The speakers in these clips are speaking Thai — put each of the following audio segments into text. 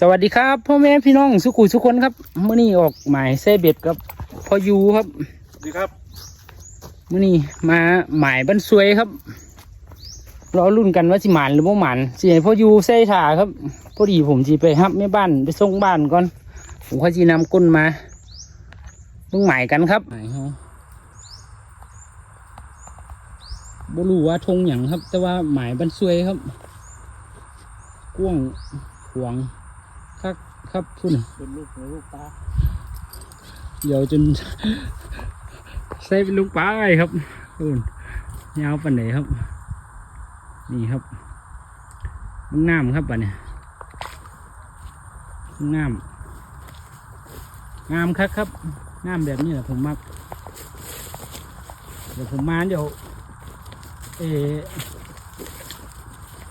สวัสดีครับพ่อแม่พี่น้องสุขุสุขคนครับมื่อนี้ออกหมายเซเบ็ดกับพ่อยูครับสวัสดีครับมื่อนี้มาหมายบันซวยครับรอรุ่นกันว่าสิหมานหรือบ่หมานสิให้พ่อยูใส่ถ่าครับพอดีผมจีไปฮับแม่บ้านไปส่งบ้านก่อนผมก็จีนำก้นมาเพิ่งหมายกันครับหมายเขาบ่รู้ว่าธงอย่างครับ แต่ว่าหมายบันซวยครับ กว้างขวาง คักครับพุ่นเป็นลูกในลูกปลาเดี๋ยวจนใส่เป็นลูกปลาไว้ครับนู่นยาวปันไหนครับ นี่ครับมึงน้ำครับปันเนี่ยมึงน้ำงามครับครับงามแบบนี้แหละผมมักเดี๋ยวผมมาเดี๋ยวเออ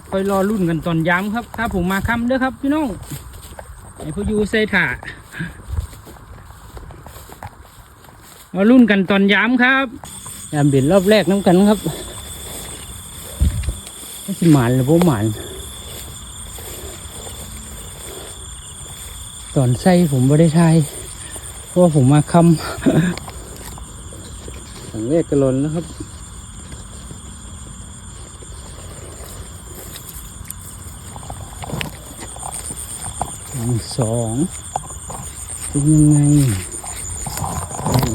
คอยรอรุ่นกันตอนย้ำครับ ถ้าผมมาค่ำเด้อครับ พี่น้อง ไอ้พวกอยูใส่ถ่ามารุ่นกันตอนย้ำครับยามเบ็ดรอบแรกน้ำกันครับไม่สิหมานหรือพวหมานตอนใส่ผมไม่ได้ทายเพราะว่าผมมาคำสังเวชกระลนแล้วครับ หนึ่ง สองเป็นยังไง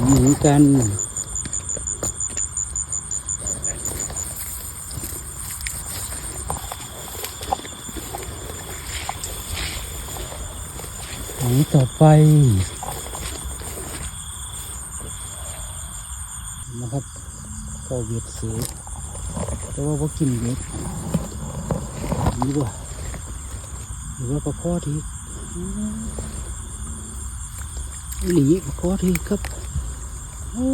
เหมือนกันหลังต่อไปนะครับก็เวียดเสือแต่ว่าว่ากินเวียดนี่ดีกว่าหรือว่าปลาข้อที่ อืมหลีปลาข้อทีครับ โอ้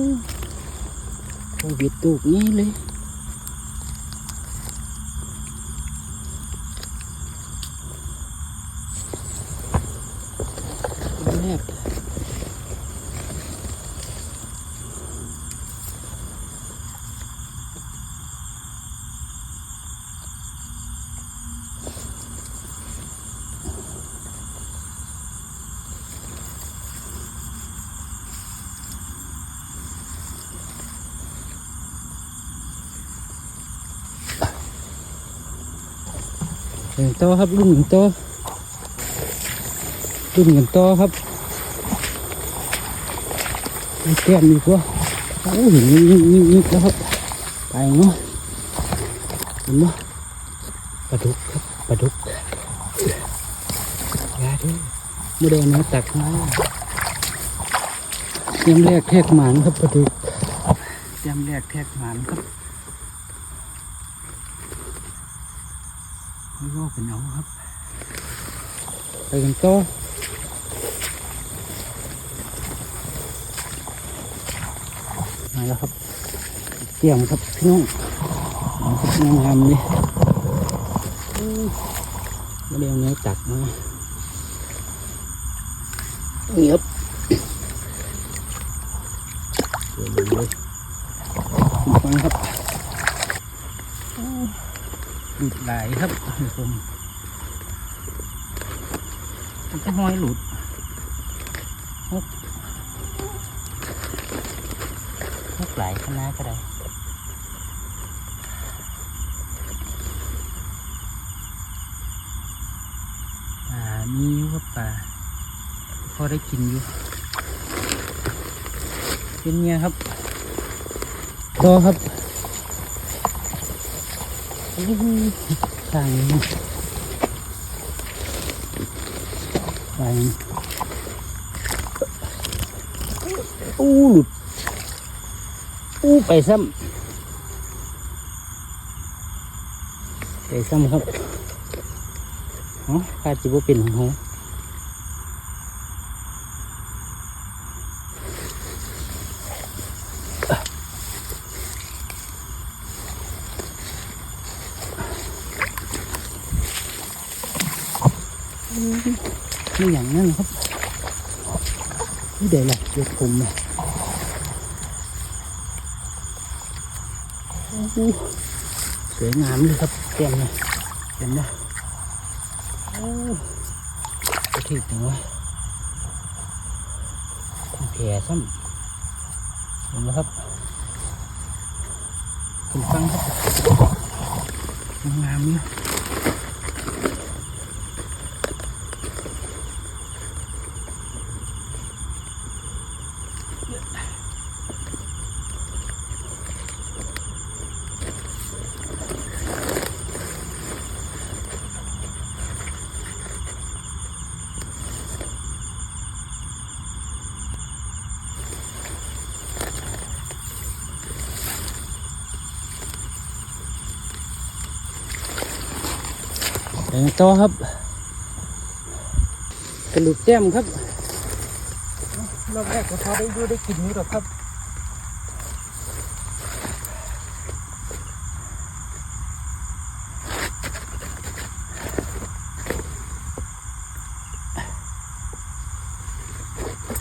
โควิดตูกนี้เลยแรก หนึ่งโตครับรุ่นหนึ่งโตรุ่นหนึ่งโตครับมีแก้มอีกว่าโอ้เห็นนี่นี่นี่แล้วครับไปเนาะเห็นไหมปลาดุกครับปลาดุกยาด้วยไม่ได้เอามาตักมาเตรียมแรกแทกหมานครับปลาดุกเตรียมแรกแทกหมานครับ ไม่ว่าเป็นเอาครับ ไปกันต่อมาแล้วครับเตรียมครับพี่น้องเอาครับงามๆเลยอู้ไม่ได้เอาเนื้อตักมานี่ครับเดี๋ยวเลยฟังครับ หลุดไหลครับเดี๋ยวผมมันก็น้อยหลุดฮกฮกไหลข้างหน้าก็ได้ป่ามีอยู่ครับป่าพอได้กินอยู่เป็นเงี้ยครับโตครับ อู้หูทางนี้ไปอู้หลุดอู้ไปซ้ำไปซ้ำครับอ๋อข้าจิบุเป็นของเขาไม่อย่างนั้นครับ นี่ เดี๋ยวแหละเดี๋ยวผมนะสวยงามเลยครับเต็มเลยเห็นไหมโอ้ถึกจังวะแผลซ้ำเห็นไหมครับคุณฟังครับงามๆอยู่ เดินต่อครับ กระดูกแต้มครับรอบแรกก็พอได้ดูได้กินนี่หรอกครับ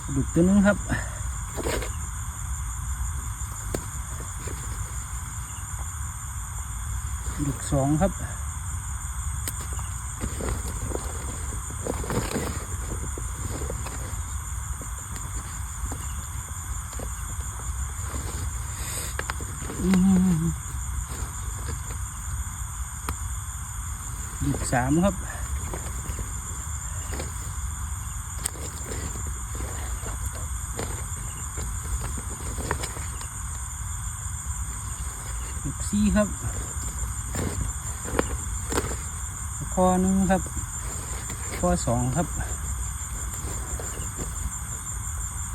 กระดูกตัวนึงครับกระดูกสองครับ อืม อีกสามครับอีกสี่ครับคอหนึ่งครับคอสองครับ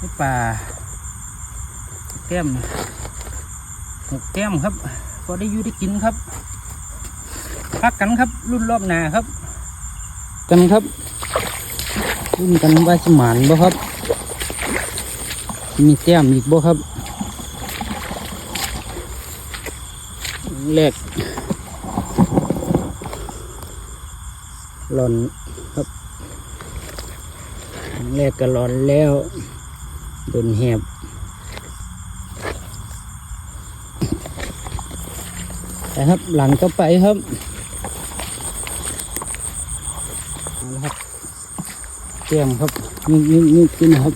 นี่ป่าแก้มหกแก้มครับพอได้อยู่ได้กินครับ พักกันครับ รุ่นรอบหนาครับ กันครับรุ่นกันว่าสมานบ่ครับ มีแก้มอีกบ่ครับแรกหล่อนครับแรกก็หล่อนแล้วโดนแหบนะครับหลังก็ไปครับเอาละ ครับเตรียมครับนี่นี่นี่กินนครับ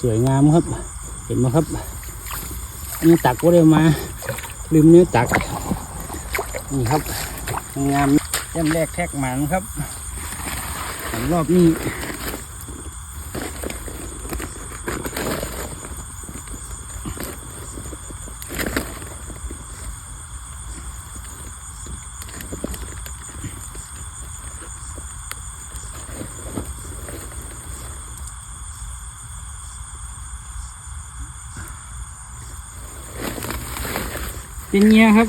สวยงามครับ เห็นไหมครับนี่ตักก็ได้มาลืมเนื้อตักนี่ครับงามเต้มแรกแทกหมันครับรอบนี้ เป็นเงี้ยครับ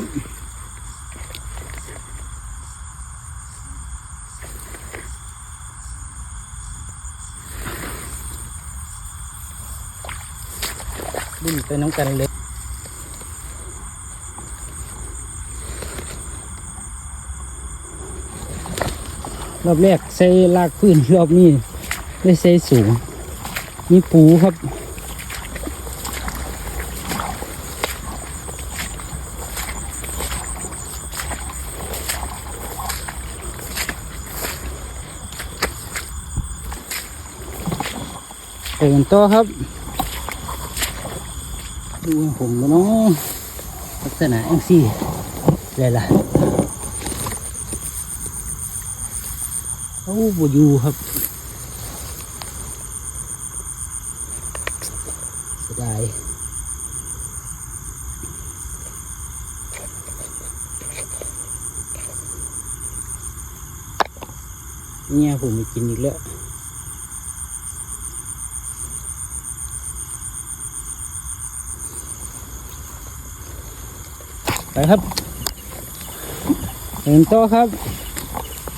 ดิ้นไปน้ำกันเลยรอบแรกใส่ลากพื้นรอบนี้ได้ใส่สูง มีปูครับ ต่อครับ ดูผมแล้วเนาะลักษณะอย่างสี่เลยล่ะโอ้บอยู่ครับเสียดายเนี่ยผมไม่กินอีกแล้ว ไปครับเห็นโตอครับ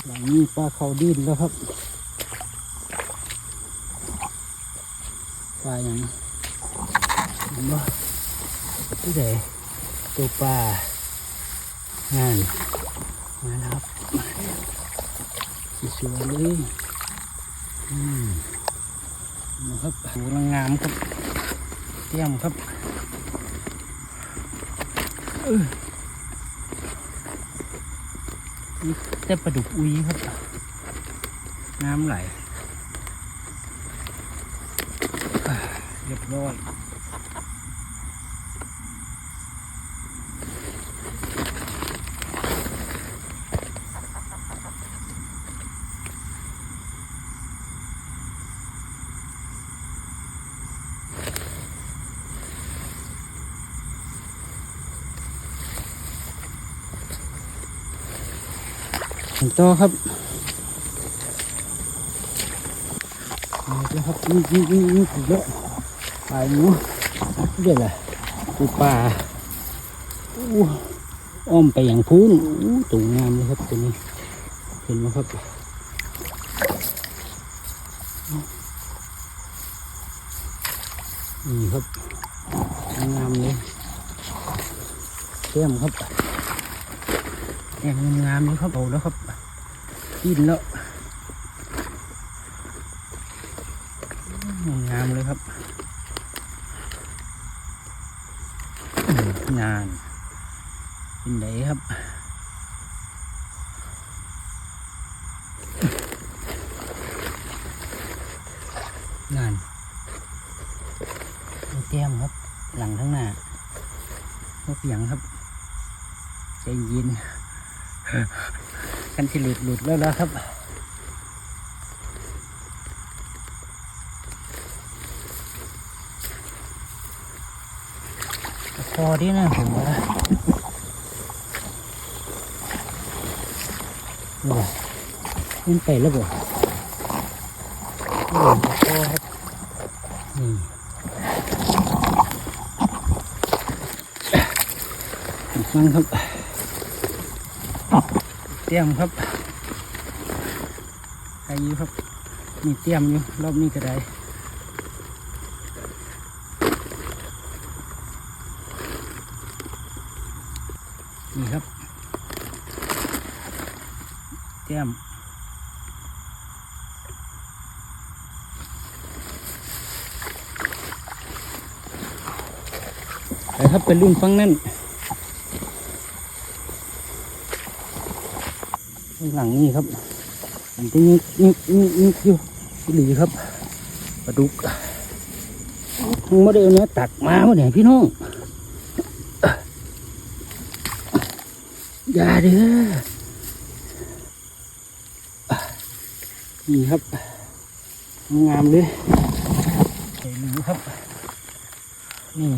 หลังนี้ปลาเขาดินแล้วครับปลาอย่างเห็นบ่ที่ไหนตัวปลางานมาแล้วครับสวยเลยอืมนะครับหูงงามครับเยี่ยมครับนี่ แต่ปลาดุกอุ้ยครับ น้ำไหลเรียบร้อย ถึงต่อครับเอาละครับนี่นี่นี่นี่ถูกแล้วปลาหมูเรียกอะปูปลาอู้อ้อมไปอย่างพูนอู้ตรงงามเลยครับตัวนี้ เห็นไหมครับนี่ครับงามเลยเต็มครับ แองงามๆเลยครับเอาแล้วครับกินแล้วงามเลยครับงานเป็นไหนครับงานเตี้ยมครับ หลังทั้งหน้าพวกเสียงครับใจเย็น กันที่หลุดหลุดแล้วแล้วครับ พอดีนะผมว่านี่ว่ะขึ้นไปแล้วบ่โอ้พอครับนี่ฟังครับ เตรียมครับใครอยู่ครับมีเตรียมอยู่รอบนี้ก็ได้นี่ครับ เตรียมไปครับเป็นรุ่นฟังนั่น ข้าง หลังนี่ครับมันจะนิกนิกนิกนิกอยู่อีหลีครับปลาดุกทั้งหมเอาเนื้อตักมาเมื่อไหร่พี่น้องอย่าเด้อนี่ครับงามเลยใส่หนูครับ นี่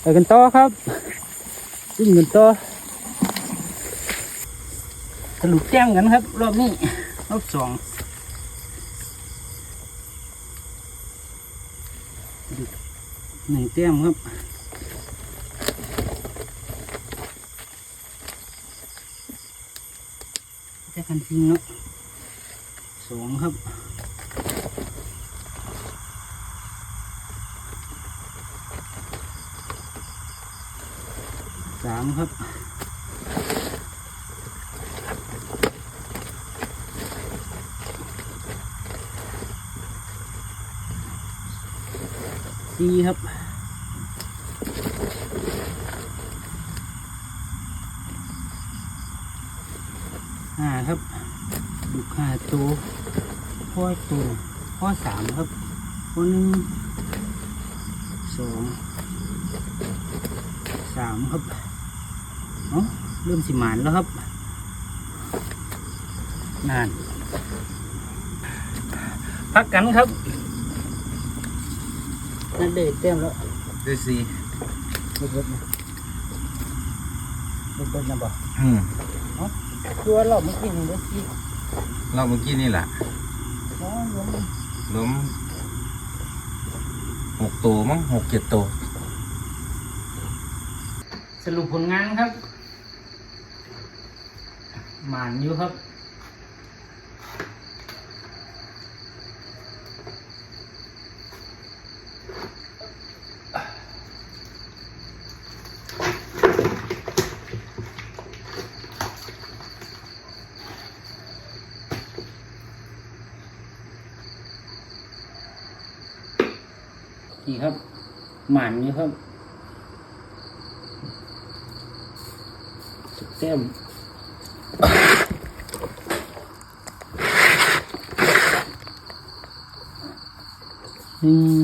ไปกันต่อครับ ขึ้นเงินต่อสรุปแจ้งกันครับ รอบนี้ รอบสองหนึ่งแต้มครับแค่กันทิ้งเนาะสองครับ สามครับ สี่ครับห้าครับดุกห้าตัวพ่อตัวพ่อสามครับพ่อหนึ่งสอง สามครับเนาะเริ่มสิหมานแล้วครับนานพักกันครับนั่นเด็กเต็มแล้วด้วยสี่เบิดๆนะเบิดๆนะบ่อืมตัวเราเมื่อกี้นี่เมื่อกี้เราเมื่อกี้นี่แหละอ๋อลงล้มหกตัวมั้งหกเจ็ดตัว สรุปผลงานครับหมานอยู่ครับ นี่ครับหมานอยู่ครับ สุดแต้มหนึ่ง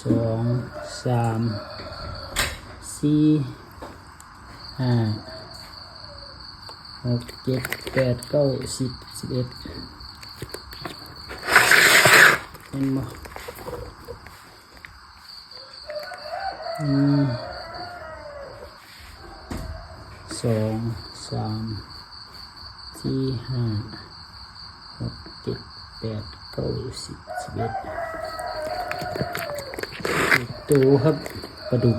สองสามสี่ห้าหกเจ็ดแปดเก้า สองสามสี่ห้าหกเจ็ดแปดเก้าสิบสิบเอ็ดตัวครับ ประดุก